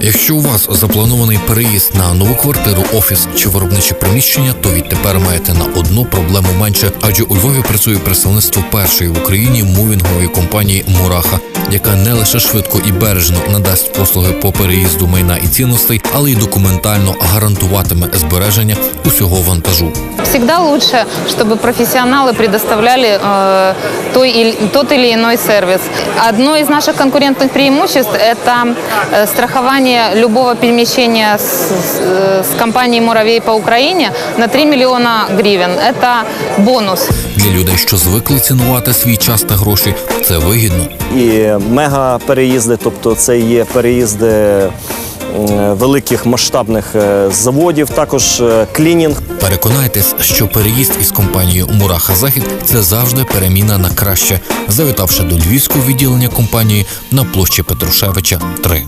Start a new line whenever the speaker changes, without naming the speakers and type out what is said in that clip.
Якщо у вас запланований переїзд на нову квартиру, офіс чи виробниче приміщення, то відтепер маєте на одну проблему менше, адже у Львові працює представництво першої в Україні мувінгової компанії Мураха, яка не лише швидко і бережно надасть послуги по переїзду майна і цінностей, але й документально гарантуватиме збереження усього вантажу.
Всегда лучше, чтобы профессионалы предоставляли э, той или, тот или иной сервис. Одно из наших конкурентных преимуществ – это э, страхование любого перемещения с, с, э, с компанией «Муравей» по Украине на 3 миллиона гривен. Это бонус.
Для людей, що звикли цінувати свій час та гроші, це вигідно.
і мега переїзди, тобто це є переїзди м, великих масштабних е, заводів, також е, клінінг.
Переконайтесь, що переїзд із компанією Мураха Захід це завжди переміна на краще, завітавши до львівського відділення компанії на площі Петрушевича 3.